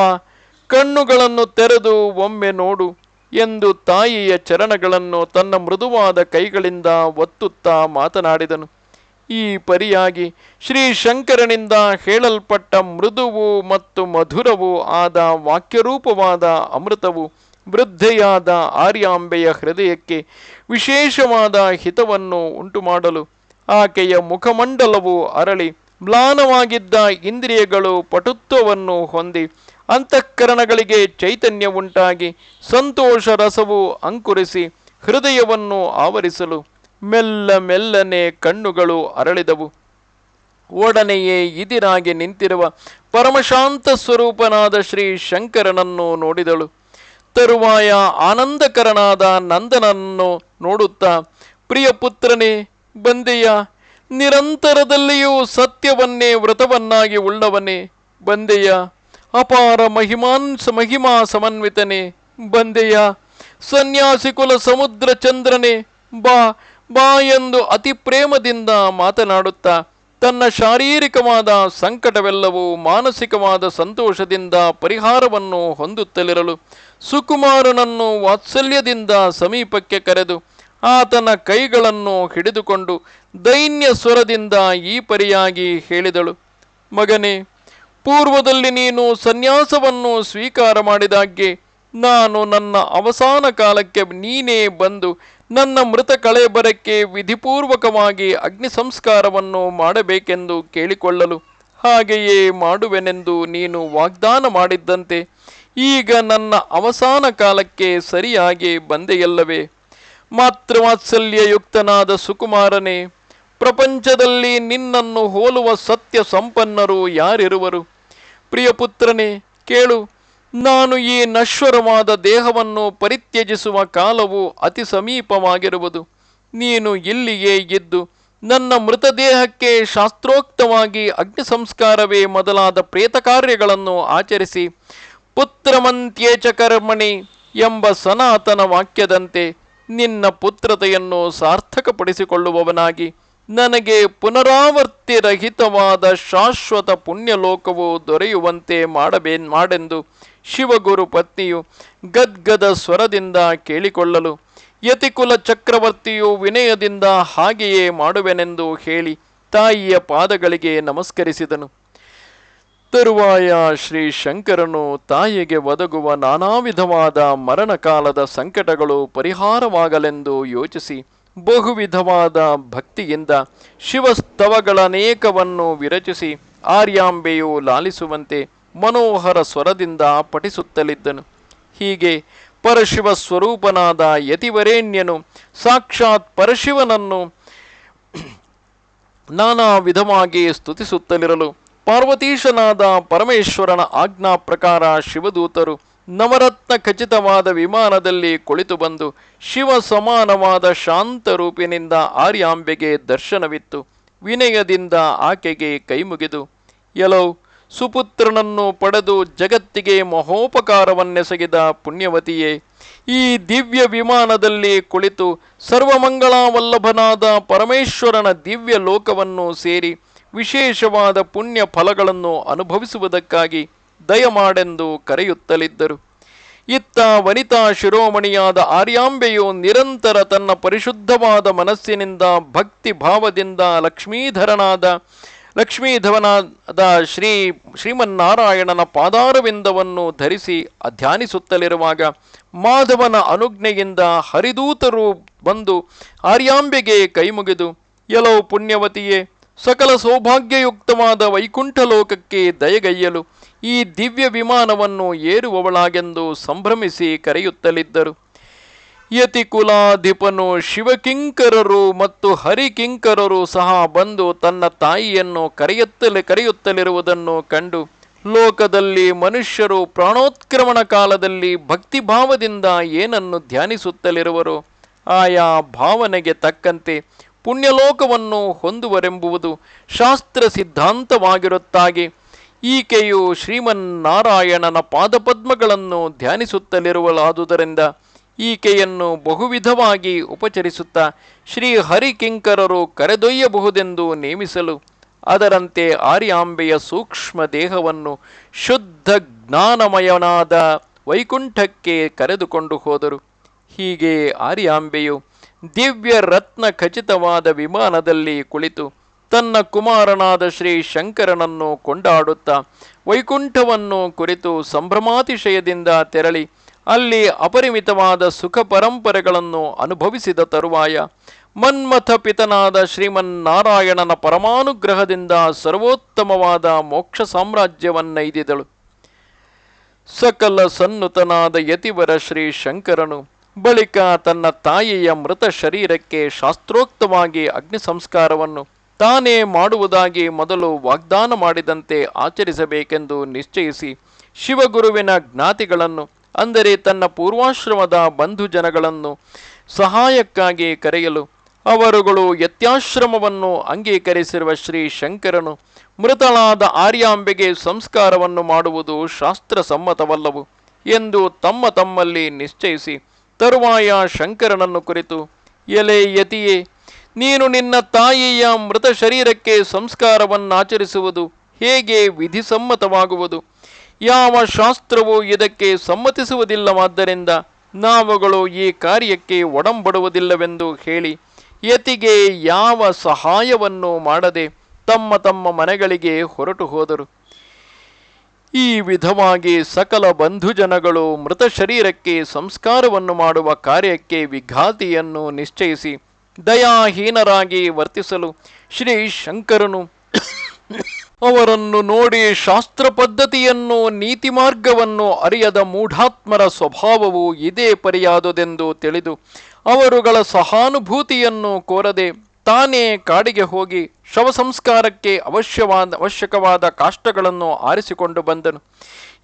ಕಣ್ಣುಗಳನ್ನು ತೆರೆದು ಒಮ್ಮೆ ನೋಡು ಎಂದು ತಾಯಿಯ ಚರಣಗಳನ್ನು ತನ್ನ ಮೃದುವಾದ ಕೈಗಳಿಂದ ಒತ್ತುತ್ತಾ ಮಾತನಾಡಿದನು. ಈ ಪರಿಯಾಗಿ ಶ್ರೀ ಶಂಕರನಿಂದ ಹೇಳಲ್ಪಟ್ಟ ಮೃದುವು ಮತ್ತು ಮಧುರವೂ ಆದ ವಾಕ್ಯರೂಪವಾದ ಅಮೃತವು ವೃದ್ಧೆಯಾದ ಆರ್ಯಾಂಬೆಯ ಹೃದಯಕ್ಕೆ ವಿಶೇಷವಾದ ಹಿತವನ್ನು ಉಂಟುಮಾಡಲು ಆಕೆಯ ಮುಖಮಂಡಲವು ಅರಳಿ ಮ್ಲಾನವಾಗಿದ್ದ ಇಂದ್ರಿಯಗಳು ಪಟುತ್ವವನ್ನು ಹೊಂದಿ ಅಂತಃಕರಣಗಳಿಗೆ ಚೈತನ್ಯ ಉಂಟಾಗಿ ಸಂತೋಷ ರಸವು ಅಂಕುರಿಸಿ ಹೃದಯವನ್ನು ಆವರಿಸಲು ಮೆಲ್ಲ ಮೆಲ್ಲನೆ ಕಣ್ಣುಗಳು ಅರಳಿದವು. ಒಡನೆಯೇ ಇದಿರಾಗಿ ನಿಂತಿರುವ ಪರಮಶಾಂತ ಸ್ವರೂಪನಾದ ಶ್ರೀ ಶಂಕರನನ್ನು ನೋಡಿದಳು. ತರುವಾಯ ಆನಂದಕರನಾದ ನಂದನನ್ನು ನೋಡುತ್ತಾ, ಪ್ರಿಯ ಪುತ್ರನೇ, ಬಂದೆಯ? ನಿರಂತರದಲ್ಲಿಯೂ ಸತ್ಯವನ್ನೇ ವ್ರತವನ್ನಾಗಿ ಉಳ್ಳವನೇ, ಬಂದೆಯ? ಅಪಾರ ಮಹಿಮಾನ್ ಮಹಿಮಾ ಸಮನ್ವಿತನೆ. ಬಂದೆಯ? ಸನ್ಯಾಸಿ ಕುಲ ಸಮುದ್ರ ಚಂದ್ರನೆ. ಬಾ ಬಾ ಎಂದು ಅತಿ ಪ್ರೇಮದಿಂದ ಮಾತನಾಡುತ್ತಾ, ತನ್ನ ಶಾರೀರಿಕವಾದ ಸಂಕಟವೆಲ್ಲವೂ ಮಾನಸಿಕವಾದ ಸಂತೋಷದಿಂದ ಪರಿಹಾರವನ್ನು ಹೊಂದುತ್ತಲಿರಲು ಸುಕುಮಾರನನ್ನು ವಾತ್ಸಲ್ಯದಿಂದ ಸಮೀಪಕ್ಕೆ ಕರೆದು, ಆತನ ಕೈಗಳನ್ನು ಹಿಡಿದುಕೊಂಡು ದೈನ್ಯ ಸ್ವರದಿಂದ ಈ ಪರಿಯಾಗಿ ಹೇಳಿದಳು. ಮಗನೇ ಪೂರ್ವದಲ್ಲಿ ನೀನು ಸನ್ಯಾಸವನ್ನು ಸ್ವೀಕಾರ ಮಾಡಿದಾಗ್ಗೆ ನಾನು ನನ್ನ ಅವಸಾನ ಕಾಲಕ್ಕೆ ನೀನೇ ಬಂದು ನನ್ನ ಮೃತ ಕಳೆಬರಕ್ಕೆ ವಿಧಿಪೂರ್ವಕವಾಗಿ ಅಗ್ನಿ ಸಂಸ್ಕಾರವನ್ನು ಮಾಡಬೇಕೆಂದು ಕೇಳಿಕೊಳ್ಳಲು ಹಾಗೆಯೇ ಮಾಡುವೆನೆಂದು ನೀನು ವಾಗ್ದಾನ ಮಾಡಿದ್ದಂತೆ, ಈಗ ನನ್ನ ಅವಸಾನ ಕಾಲಕ್ಕೆ ಸರಿಯಾಗಿ ಬಂದೆಯಲ್ಲವೇ? ಮಾತೃವಾತ್ಸಲ್ಯಯುಕ್ತನಾದ ಸುಕುಮಾರನೇ, ಪ್ರಪಂಚದಲ್ಲಿ ನಿನ್ನನ್ನು ಹೋಲುವ ಸತ್ಯ ಸಂಪನ್ನರು ಯಾರಿರುವರು? ಪ್ರಿಯಪುತ್ರನೇ ಕೇಳು, ನಾನು ಈ ನಶ್ವರವಾದ ದೇಹವನ್ನು ಪರಿತ್ಯಜಿಸುವ ಕಾಲವು ಅತಿ ಸಮೀಪವಾಗಿರುವುದು. ನೀನು ಇಲ್ಲಿಯೇ ಇದ್ದು, ನನ್ನ ಮೃತದೇಹಕ್ಕೆ ಶಾಸ್ತ್ರೋಕ್ತವಾಗಿ ಅಗ್ನಿ ಸಂಸ್ಕಾರವೇ ಮೊದಲಾದ ಪ್ರೇತ ಕಾರ್ಯಗಳನ್ನು ಆಚರಿಸಿ ಪುತ್ರಮಂತ್ಯೇಚ ಕರ್ಮಣಿ ಎಂಬ ಸನಾತನ ವಾಕ್ಯದಂತೆ ನಿನ್ನ ಪುತ್ರತೆಯನ್ನು ಸಾರ್ಥಕಪಡಿಸಿಕೊಳ್ಳುವವನಾಗಿ. ನನಗೆ ಪುನರಾವರ್ತಿರಹಿತವಾದ ಶಾಶ್ವತ ಪುಣ್ಯಲೋಕವು ದೊರೆಯುವಂತೆ ಮಾಡಬೇ, ಮಾಡೆಂದು ಶಿವಗುರು ಪತ್ನಿಯು ಗದ್ಗದ ಸ್ವರದಿಂದ ಕೇಳಿಕೊಳ್ಳಲು, ಯತಿಕುಲ ಚಕ್ರವರ್ತಿಯು ವಿನಯದಿಂದ ಹಾಗೆಯೇ ಮಾಡುವೆನೆಂದು ಹೇಳಿ ತಾಯಿಯ ಪಾದಗಳಿಗೆ ನಮಸ್ಕರಿಸಿದನು. ತರುವಾಯ ಶ್ರೀ ಶಂಕರನು ತಾಯಿಗೆ ಒದಗುವ ನಾನಾ ವಿಧವಾದ ಮರಣಕಾಲದ ಸಂಕಟಗಳು ಪರಿಹಾರವಾಗಲೆಂದು ಯೋಚಿಸಿ ಬಹುವಿಧವಾದ ಭಕ್ತಿಯಿಂದ ಶಿವಸ್ತವಗಳನೇಕವನ್ನು ವಿರಚಿಸಿ ಆರ್ಯಾಂಬೆಯು ಲಾಲಿಸುವಂತೆ ಮನೋಹರ ಸ್ವರದಿಂದ ಪಠಿಸುತ್ತಲಿದ್ದನು. ಹೀಗೆ ಪರಶಿವ ಸ್ವರೂಪನಾದ ಯತಿವರೇಣ್ಯನು ಸಾಕ್ಷಾತ್ ಪರಶಿವನನ್ನು ನಾನಾ ವಿಧವಾಗಿ ಸ್ತುತಿಸುತ್ತಲಿರಲು ಪಾರ್ವತೀಶನಾದ ಪರಮೇಶ್ವರನ ಆಜ್ಞಾ ಪ್ರಕಾರ ಶಿವದೂತರು ನವರತ್ನ ಖಚಿತವಾದ ವಿಮಾನದಲ್ಲಿ ಕುಳಿತು ಬಂದು ಶಿವ ಸಮಾನವಾದ ಶಾಂತ ರೂಪಿನಿಂದ ಆರ್ಯಾಂಬೆಗೆ ದರ್ಶನವಿತ್ತು. ವಿನಯದಿಂದ ಆಕೆಗೆ ಕೈಮುಗಿದು ಎಲೋ ಸುಪುತ್ರನನ್ನು ಪಡೆದು ಜಗತ್ತಿಗೆ ಮಹೋಪಕಾರವನ್ನೆಸಗಿದ ಪುಣ್ಯವತಿಯೇ, ಈ ದಿವ್ಯ ವಿಮಾನದಲ್ಲಿ ಕುಳಿತು ಸರ್ವಮಂಗಳವಲ್ಲಭನಾದ ಪರಮೇಶ್ವರನ ದಿವ್ಯ ಲೋಕವನ್ನು ಸೇರಿ ವಿಶೇಷವಾದ ಪುಣ್ಯ ಫಲಗಳನ್ನು ಅನುಭವಿಸುವುದಕ್ಕಾಗಿ ದಯಮಾಡೆಂದು ಕರೆಯುತ್ತಲಿದ್ದರು. ಇತ್ತ ವನಿತಾ ಶಿರೋಮಣಿಯಾದ ಆರ್ಯಾಂಬೆಯು ನಿರಂತರ ತನ್ನ ಪರಿಶುದ್ಧವಾದ ಮನಸ್ಸಿನಿಂದ ಭಕ್ತಿ ಭಾವದಿಂದ ಲಕ್ಷ್ಮೀಧರನಾದ, ಲಕ್ಷ್ಮೀಧವನಾದ ಶ್ರೀ ಶ್ರೀಮನ್ನಾರಾಯಣನ ಪಾದಾರವಿಂದವನ್ನು ಧರಿಸಿ ಧ್ಯಾನಿಸುತ್ತಲಿರುವಾಗ ಮಾಧವನ ಅನುಜ್ಞೆಯಿಂದ ಹರಿದೂತರು ಬಂದು ಆರ್ಯಾಂಬೆಗೆ ಕೈಮುಗಿದು ಎಲೋ ಪುಣ್ಯವತಿಯೇ, ಸಕಲ ಸೌಭಾಗ್ಯಯುಕ್ತವಾದ ವೈಕುಂಠ ಲೋಕಕ್ಕೆ ದಯಗೈಯಲು ಈ ದಿವ್ಯ ವಿಮಾನವನ್ನು ಏರುವವಳಾಗೆಂದು ಸಂಭ್ರಮಿಸಿ ಕರೆಯುತ್ತಲಿದ್ದರು. ಯತಿಕುಲಾಧಿಪನು ಶಿವಕಿಂಕರರು ಮತ್ತು ಹರಿಕಿಂಕರರು ಸಹ ಬಂದು ತನ್ನ ತಾಯಿಯನ್ನು ಕರೆಯುತ್ತಲೇ ಕರೆಯುತ್ತಲಿರುವುದನ್ನು ಕಂಡು ಲೋಕದಲ್ಲಿ ಮನುಷ್ಯರು ಪ್ರಾಣೋತ್ಕ್ರಮಣ ಕಾಲದಲ್ಲಿ ಭಕ್ತಿಭಾವದಿಂದ ಏನನ್ನು ಧ್ಯಾನಿಸುತ್ತಲಿರುವರು, ಆಯಾ ಭಾವನೆಗೆ ತಕ್ಕಂತೆ ಪುಣ್ಯಲೋಕವನ್ನು ಹೊಂದುವರೆಂಬುವುದು ಶಾಸ್ತ್ರ ಸಿದ್ಧಾಂತವಾಗಿರುತ್ತಾಗಿ. ಈಕೆಯು ಶ್ರೀಮನ್ನಾರಾಯಣನ ಪಾದಪದ್ಮಗಳನ್ನು ಧ್ಯಾನಿಸುತ್ತಲಿರುವಳಾದುದರಿಂದ ಈಕೆಯನ್ನು ಬಹುವಿಧವಾಗಿ ಉಪಚರಿಸುತ್ತಾ ಶ್ರೀ ಹರಿಕಿಂಕರರು ಕರೆದೊಯ್ಯಬಹುದೆಂದು ನೇಮಿಸಲು ಅದರಂತೆ ಆರ್ಯಾಂಬೆಯ ಸೂಕ್ಷ್ಮ ದೇಹವನ್ನು ಶುದ್ಧ ಜ್ಞಾನಮಯನಾದ ವೈಕುಂಠಕ್ಕೆ ಕರೆದುಕೊಂಡು ಹೋದರು. ಹೀಗೆ ಆರ್ಯಾಂಬೆಯು ದಿವ್ಯ ರತ್ನ ಖಚಿತವಾದ ವಿಮಾನದಲ್ಲಿ ಕುಳಿತು ತನ್ನ ಕುಮಾರನಾದ ಶ್ರೀ ಶಂಕರನನ್ನು ಕೊಂಡಾಡುತ್ತಾ ವೈಕುಂಠವನ್ನು ಕುರಿತು ಸಂಭ್ರಮಾತಿಶಯದಿಂದ ತೆರಳಿ ಅಲ್ಲಿ ಅಪರಿಮಿತವಾದ ಸುಖ ಪರಂಪರೆಗಳನ್ನು ಅನುಭವಿಸಿದ ತರುವಾಯ ಮನ್ಮಥ ಪಿತನಾದ ಶ್ರೀಮನ್ನಾರಾಯಣನ ಪರಮಾನುಗ್ರಹದಿಂದ ಸರ್ವೋತ್ತಮವಾದ ಮೋಕ್ಷ ಸಾಮ್ರಾಜ್ಯವನ್ನೈದಿದಳು. ಸಕಲ ಸನ್ನುತನಾದ ಯತಿವರ ಶ್ರೀ ಶಂಕರನು ಬಳಿಕ ತನ್ನ ತಾಯಿಯ ಮೃತ ಶರೀರಕ್ಕೆ ಶಾಸ್ತ್ರೋಕ್ತವಾಗಿ ಅಗ್ನಿ ಸಂಸ್ಕಾರವನ್ನು ತಾನೇ ಮಾಡುವುದಾಗಿ ಮೊದಲು ವಾಗ್ದಾನ ಮಾಡಿದಂತೆ ಆಚರಿಸಬೇಕೆಂದು ನಿಶ್ಚಯಿಸಿ ಶಿವಗುರುವಿನ ಜ್ಞಾತಿಗಳನ್ನು, ಅಂದರೆ ತನ್ನ ಪೂರ್ವಾಶ್ರಮದ ಬಂಧು ಜನಗಳನ್ನು ಸಹಾಯಕ್ಕಾಗಿ ಕರೆಯಲು, ಅವರುಗಳು ಯತ್ಯಾಶ್ರಮವನ್ನು ಅಂಗೀಕರಿಸಿರುವ ಶ್ರೀ ಶಂಕರನು ಮೃತಳಾದ ಆರ್ಯಾಂಬೆಗೆ ಸಂಸ್ಕಾರವನ್ನು ಮಾಡುವುದು ಶಾಸ್ತ್ರಸಮ್ಮತವಲ್ಲವು ಎಂದು ತಮ್ಮ ತಮ್ಮಲ್ಲಿ ನಿಶ್ಚಯಿಸಿ ತರುವಾಯ ಶಂಕರನನ್ನು ಕುರಿತು, ಎಲೆ ಯತಿಯೇ ನೀನು ನಿನ್ನ ತಾಯಿಯ ಮೃತ ಶರೀರಕ್ಕೆ ಸಂಸ್ಕಾರವನ್ನಾಚರಿಸುವುದು ಹೇಗೆ ವಿಧಿಸಮ್ಮತವಾಗುವುದು? ಯಾವ ಶಾಸ್ತ್ರವು ಇದಕ್ಕೆ ಸಮ್ಮತಿಸುವುದಿಲ್ಲವಾದ್ದರಿಂದ ನಾವುಗಳು ಈ ಕಾರ್ಯಕ್ಕೆ ಒಡಂಬಡುವುದಿಲ್ಲವೆಂದು ಹೇಳಿ, ಯತಿಗೆ ಯಾವ ಸಹಾಯವನ್ನು ಮಾಡದೆ ತಮ್ಮ ತಮ್ಮ ಮನೆಗಳಿಗೆ ಹೊರಟು ಹೋದರು. ಈ ವಿಧವಾಗಿ ಸಕಲ ಬಂಧುಜನಗಳು ಮೃತ ಶರೀರಕ್ಕೆ ಸಂಸ್ಕಾರವನ್ನು ಮಾಡುವ ಕಾರ್ಯಕ್ಕೆ ವಿಘಾತಿಯನ್ನು ನಿಶ್ಚಯಿಸಿ ದಯಾಹೀನರಾಗಿ ವರ್ತಿಸಲು ಶ್ರೀ ಶಂಕರನು ಅವರನ್ನು ನೋಡಿ ಶಾಸ್ತ್ರ ಪದ್ಧತಿಯನ್ನು, ನೀತಿ ಮಾರ್ಗವನ್ನು ಅರಿಯದ ಮೂಢಾತ್ಮರ ಸ್ವಭಾವವು ಇದೇ ಪರಿಯಾದುದೆಂದು ತಿಳಿದು ಅವರುಗಳ ಸಹಾನುಭೂತಿಯನ್ನು ಕೋರದೆ ತಾನೇ ಕಾಡಿಗೆ ಹೋಗಿ ಶವ ಸಂಸ್ಕಾರಕ್ಕೆ ಅವಶ್ಯವಾದ, ಅವಶ್ಯಕವಾದ ಕಾಷ್ಟಗಳನ್ನು ಆರಿಸಿಕೊಂಡು ಬಂದನು.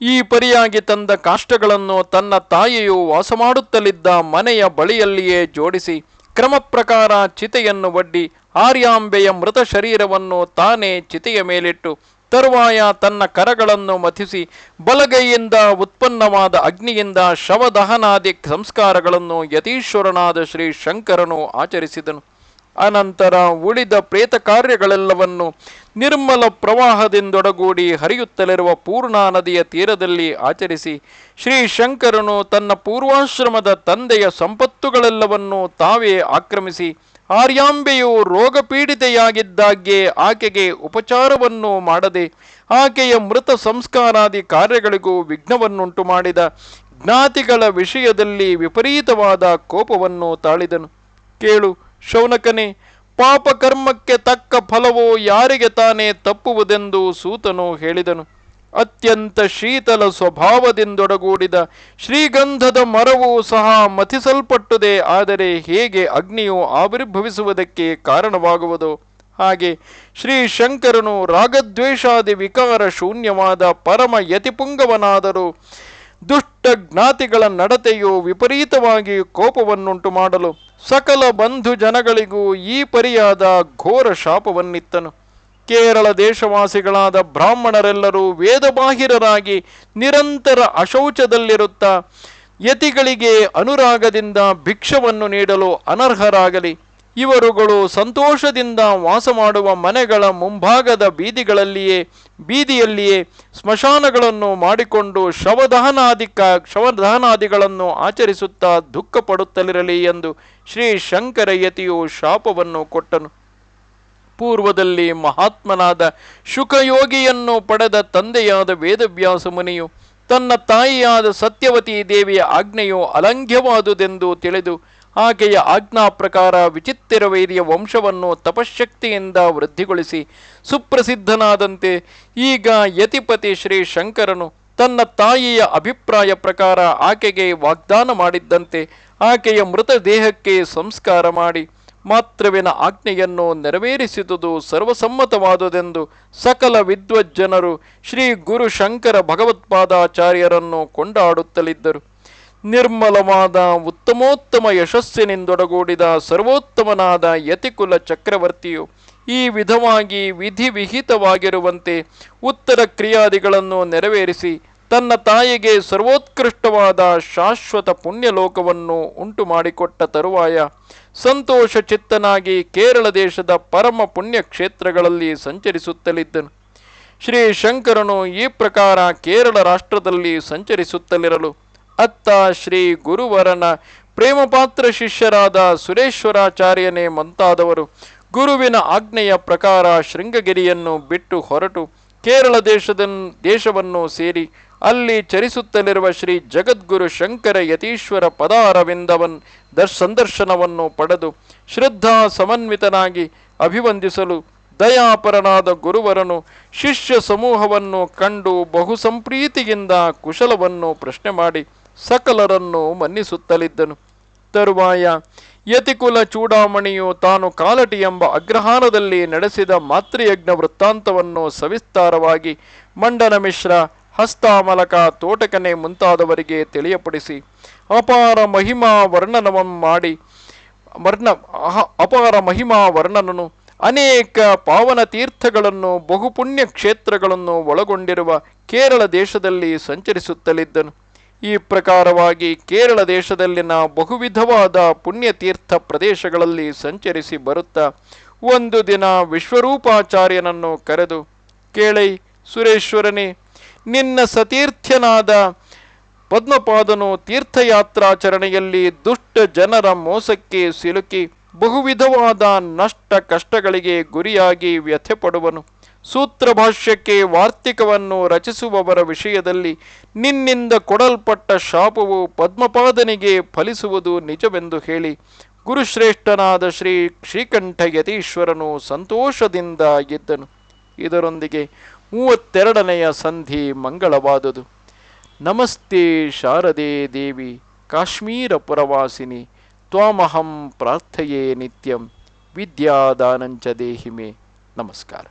ಈ ಪರಿಯಾಗಿ ತಂದ ಕಾಷ್ಟಗಳನ್ನು ತನ್ನ ತಾಯಿಯು ವಾಸ ಮಾಡುತ್ತಲಿದ್ದ ಮನೆಯ ಬಳಿಯಲ್ಲಿಯೇ ಜೋಡಿಸಿ ಕ್ರಮ ಪ್ರಕಾರ ಚಿತೆಯನ್ನು ಒಡ್ಡಿ ಆರ್ಯಾಂಬೆಯ ಮೃತ ಶರೀರವನ್ನು ತಾನೇ ಚಿತೆಯ ಮೇಲಿಟ್ಟು ತರುವಾಯ ತನ್ನ ಕರಗಳನ್ನು ಮಥಿಸಿ ಬಲಗೈಯಿಂದ ಉತ್ಪನ್ನವಾದ ಅಗ್ನಿಯಿಂದ ಶವದಹನಾದಿ ಸಂಸ್ಕಾರಗಳನ್ನು ಯತೀಶ್ವರನಾದ ಶ್ರೀ ಶಂಕರನು ಆಚರಿಸಿದನು. ಅನಂತರ ಉಳಿದ ಪ್ರೇತ ಕಾರ್ಯಗಳೆಲ್ಲವನ್ನು ನಿರ್ಮಲ ಪ್ರವಾಹದಿಂದೊಡಗೂಡಿ ಹರಿಯುತ್ತಲಿರುವ ಪೂರ್ಣಾ ನದಿಯ ತೀರದಲ್ಲಿ ಆಚರಿಸಿ ಶ್ರೀ ಶಂಕರನು ತನ್ನ ಪೂರ್ವಾಶ್ರಮದ ತಂದೆಯ ಸಂಪತ್ತುಗಳೆಲ್ಲವನ್ನೂ ತಾವೇ ಆಕ್ರಮಿಸಿ ಆರ್ಯಾಂಬೆಯು ರೋಗಪೀಡಿತೆಯಾಗಿದ್ದಾಗ್ಗೆ ಆಕೆಗೆ ಉಪಚಾರವನ್ನು ಮಾಡದೆ ಆಕೆಯ ಮೃತ ಸಂಸ್ಕಾರಾದಿ ಕಾರ್ಯಗಳಿಗೂ ವಿಘ್ನವನ್ನುಂಟು ಮಾಡಿದ ಜ್ಞಾತಿಗಳ ವಿಷಯದಲ್ಲಿ ವಿಪರೀತವಾದ ಕೋಪವನ್ನು ತಾಳಿದನು. ಕೇಳು, ಶೌನಕನೇ ಪಾಪ ಕರ್ಮಕ್ಕೆ ತಕ್ಕ ಫಲವು ಯಾರಿಗೆ ತಾನೇ ತಪ್ಪುವುದೆಂದು ಸೂತನು ಹೇಳಿದನು. ಅತ್ಯಂತ ಶೀತಲ ಸ್ವಭಾವದಿಂದೊಡಗೂಡಿದ ಶ್ರೀಗಂಧದ ಮರವೂ ಸಹ ಮಥಿಸಲ್ಪಟ್ಟುದೇ, ಆದರೆ ಹೇಗೆ ಅಗ್ನಿಯು ಆವಿರ್ಭವಿಸುವುದಕ್ಕೆ ಕಾರಣವಾಗುವುದು? ಹಾಗೆ ಶ್ರೀ ಶಂಕರನು ರಾಗದ್ವೇಷಾದಿ ವಿಕಾರ ಶೂನ್ಯವಾದ ಪರಮ ಯತಿಪುಂಗವನಾದರೂ ದುಷ್ಟ ಜ್ಞಾತಿಗಳ ನಡತೆಯು ವಿಪರೀತವಾಗಿ ಕೋಪವನ್ನುಂಟು ಮಾಡಲು ಸಕಲ ಬಂಧು ಜನಗಳಿಗೂ ಈ ಪರಿಯಾದ ಘೋರ ಶಾಪವನ್ನಿತ್ತನು. ಕೇರಳ ದೇಶವಾಸಿಗಳಾದ ಬ್ರಾಹ್ಮಣರೆಲ್ಲರೂ ವೇದಬಾಹಿರರಾಗಿ ನಿರಂತರ ಅಶೌಚದಲ್ಲಿರುತ್ತಾ, ಯತಿಗಳಿಗೆ ಅನುರಾಗದಿಂದ ಭಿಕ್ಷವನ್ನು ನೀಡಲು ಅನರ್ಹರಾಗಲಿ, ಇವರುಗಳು ಸಂತೋಷದಿಂದ ವಾಸ ಮಾಡುವ ಮನೆಗಳ ಮುಂಭಾಗದ ಬೀದಿಗಳಲ್ಲಿಯೇ ಬೀದಿಯಲ್ಲಿಯೇ ಸ್ಮಶಾನಗಳನ್ನು ಮಾಡಿಕೊಂಡು ಶವದಹನಾದಿ ಕ ಶವದಹನಾದಿಗಳನ್ನು ಆಚರಿಸುತ್ತಾ ದುಃಖ ಪಡುತ್ತಲಿರಲಿ ಎಂದು ಶ್ರೀ ಶಂಕರ ಯತಿಯು ಶಾಪವನ್ನು ಕೊಟ್ಟನು. ಪೂರ್ವದಲ್ಲಿ ಮಹಾತ್ಮನಾದ ಶುಕಯೋಗಿಯನ್ನು ಪಡೆದ ತಂದೆಯಾದ ವೇದವ್ಯಾಸ ಮುನಿಯು ತನ್ನ ತಾಯಿಯಾದ ಸತ್ಯವತಿ ದೇವಿಯ ಆಜ್ಞೆಯು ಅಲಂಘ್ಯವಾದುದೆಂದು ತಿಳಿದು ಆಕೆಯ ಆಜ್ಞಾ ಪ್ರಕಾರ ವಿಚಿತ್ರ ವೈರಿಯ ವಂಶವನ್ನು ತಪಶಕ್ತಿಯಿಂದ ವೃದ್ಧಿಗೊಳಿಸಿ ಸುಪ್ರಸಿದ್ಧನಾದಂತೆ ಈಗ ಯತಿಪತಿ ಶ್ರೀ ಶಂಕರನು ತನ್ನ ತಾಯಿಯ ಅಭಿಪ್ರಾಯ ಪ್ರಕಾರ ಆಕೆಗೆ ವಾಗ್ದಾನ ಮಾಡಿದ್ದಂತೆ ಆಕೆಯ ಮೃತದೇಹಕ್ಕೆ ಸಂಸ್ಕಾರ ಮಾಡಿ ಮಾತ್ರವಿನ ಆಜ್ಞೆಯನ್ನು ನೆರವೇರಿಸಿದುದು ಸರ್ವಸಮ್ಮತವಾದುದೆಂದು ಸಕಲ ವಿದ್ವಜ್ಜನರು ಶ್ರೀ ಗುರು ಶಂಕರ ಭಗವತ್ಪಾದಾಚಾರ್ಯರನ್ನು ಕೊಂಡಾಡುತ್ತಲಿದ್ದರು. ನಿರ್ಮಲವಾದ ಉತ್ತಮೋತ್ತಮ ಯಶಸ್ಸಿನಿಂದೊಡಗೂಡಿದ ಸರ್ವೋತ್ತಮನಾದ ಯತಿಕುಲ ಚಕ್ರವರ್ತಿಯು ಈ ವಿಧವಾಗಿ ವಿಧಿವಿಹಿತವಾಗಿರುವಂತೆ ಉತ್ತರ ಕ್ರಿಯಾದಿಗಳನ್ನು ನೆರವೇರಿಸಿ ತನ್ನ ತಾಯಿಗೆ ಸರ್ವೋತ್ಕೃಷ್ಟವಾದ ಶಾಶ್ವತ ಪುಣ್ಯಲೋಕವನ್ನು ಉಂಟು ಮಾಡಿಕೊಟ್ಟ ತರುವಾಯ ಸಂತೋಷ ಚಿತ್ತನಾಗಿ ಕೇರಳ ದೇಶದ ಪರಮ ಪುಣ್ಯ ಕ್ಷೇತ್ರಗಳಲ್ಲಿ ಸಂಚರಿಸುತ್ತಲಿದ್ದನು. ಶ್ರೀ ಶಂಕರನು ಈ ಪ್ರಕಾರ ಕೇರಳ ರಾಷ್ಟ್ರದಲ್ಲಿ ಸಂಚರಿಸುತ್ತಲಿರಲು ಅತ್ತ ಶ್ರೀ ಗುರುವರನ ಪ್ರೇಮಪಾತ್ರ ಶಿಷ್ಯರಾದ ಸುರೇಶ್ವರಾಚಾರ್ಯನೇ ಮುಂತಾದವರು ಗುರುವಿನ ಆಜ್ಞೆಯ ಪ್ರಕಾರ ಶೃಂಗಗಿರಿಯನ್ನು ಬಿಟ್ಟು ಹೊರಟು ಕೇರಳ ದೇಶದ ದೇಶವನ್ನು ಸೇರಿ ಅಲ್ಲಿ ಚರಿಸುತ್ತಲಿರುವ ಶ್ರೀ ಜಗದ್ಗುರು ಶಂಕರ ಯತೀಶ್ವರ ಪದಾರವಿಂದವನ್ ದರ್ಶ ಸಂದರ್ಶನವನ್ನು ಪಡೆದು ಶ್ರದ್ಧಾ ಸಮನ್ವಿತನಾಗಿ ಅಭಿವಂದಿಸಲು ದಯಾಪರನಾದ ಗುರುವರನು ಶಿಷ್ಯ ಸಮೂಹವನ್ನು ಕಂಡು ಬಹು ಸಂಪ್ರೀತಿಯಿಂದ ಕುಶಲವನ್ನು ಪ್ರಶ್ನೆ ಮಾಡಿ ಸಕಲರನ್ನು ಮನ್ನಿಸುತ್ತಲಿದ್ದನು. ತರುವಾಯ ಯತಿಕುಲ ಚೂಡಾಮಣಿಯು ತಾನು ಕಾಲಟಿ ಎಂಬ ಅಗ್ರಹಾರದಲ್ಲಿ ನಡೆಸಿದ ಮಾತೃಯಜ್ಞ ವೃತ್ತಾಂತವನ್ನು ಸವಿಸ್ತಾರವಾಗಿ ಮಂಡನ ಮಿಶ್ರ ಹಸ್ತಾಮಲಕ ತೋಟಕನೆ ಮುಂತಾದವರಿಗೆ ತಿಳಿಯಪಡಿಸಿ ಅಪಾರ ಮಹಿಮಾ ವರ್ಣನವನ್ನು ಮಾಡಿ ವರ್ಣ ಅಪಾರ ಮಹಿಮಾ ವರ್ಣನನು ಅನೇಕ ಪಾವನ ತೀರ್ಥಗಳನ್ನು ಬಹುಪುಣ್ಯ ಕ್ಷೇತ್ರಗಳನ್ನು ಒಳಗೊಂಡಿರುವ ಕೇರಳ ದೇಶದಲ್ಲಿ ಸಂಚರಿಸುತ್ತಲಿದ್ದನು. ಈ ಪ್ರಕಾರವಾಗಿ ಕೇರಳ ದೇಶದಲ್ಲಿನ ಬಹುವಿಧವಾದ ಪುಣ್ಯತೀರ್ಥ ಪ್ರದೇಶಗಳಲ್ಲಿ ಸಂಚರಿಸಿ ಬರುತ್ತಾ ಒಂದು ದಿನ ವಿಶ್ವರೂಪಾಚಾರ್ಯನನ್ನು ಕರೆದು, ಕೇಳೈ ಸುರೇಶ್ವರನೇ, ನಿನ್ನ ಸತೀರ್ಥ್ಯನಾದ ಪದ್ಮಪಾದನು ತೀರ್ಥಯಾತ್ರಾಚರಣೆಯಲ್ಲಿ ದುಷ್ಟ ಜನರ ಮೋಸಕ್ಕೆ ಸಿಲುಕಿ ಬಹುವಿಧವಾದ ನಷ್ಟ ಕಷ್ಟಗಳಿಗೆ ಗುರಿಯಾಗಿ ವ್ಯಥೆ ಪಡುವನು ಸೂತ್ರ ಭಾಷ್ಯಕ್ಕೆ ವಾರ್ತಿಕವನ್ನು ರಚಿಸುವವರ ವಿಷಯದಲ್ಲಿ ನಿನ್ನಿಂದ ಕೊಡಲ್ಪಟ್ಟ ಶಾಪವು ಪದ್ಮಪಾದನಿಗೆ ಫಲಿಸುವುದು ನಿಜವೆಂದು ಹೇಳಿ ಗುರುಶ್ರೇಷ್ಠನಾದ ಶ್ರೀ ಶ್ರೀಕಂಠ ಯತೀಶ್ವರನು ಸಂತೋಷದಿಂದ ಇದ್ದನು ಇದರೊಂದಿಗೆ ಮೂವತ್ತೆರಡನೆಯ ಸಂಧಿ ಮಂಗಳವಾದುದು. ನಮಸ್ತೆ ಶಾರದೆ ದೇವಿ, ಕಾಶ್ಮೀರ ಪುರವಾಸಿನಿ, ತ್ವಾಮಹಂ ಪ್ರಾರ್ಥಯೇ ನಿತ್ಯಂ, ವಿದ್ಯಾದಾನಂಚ ದೇಹಿಮೆ. ನಮಸ್ಕಾರ.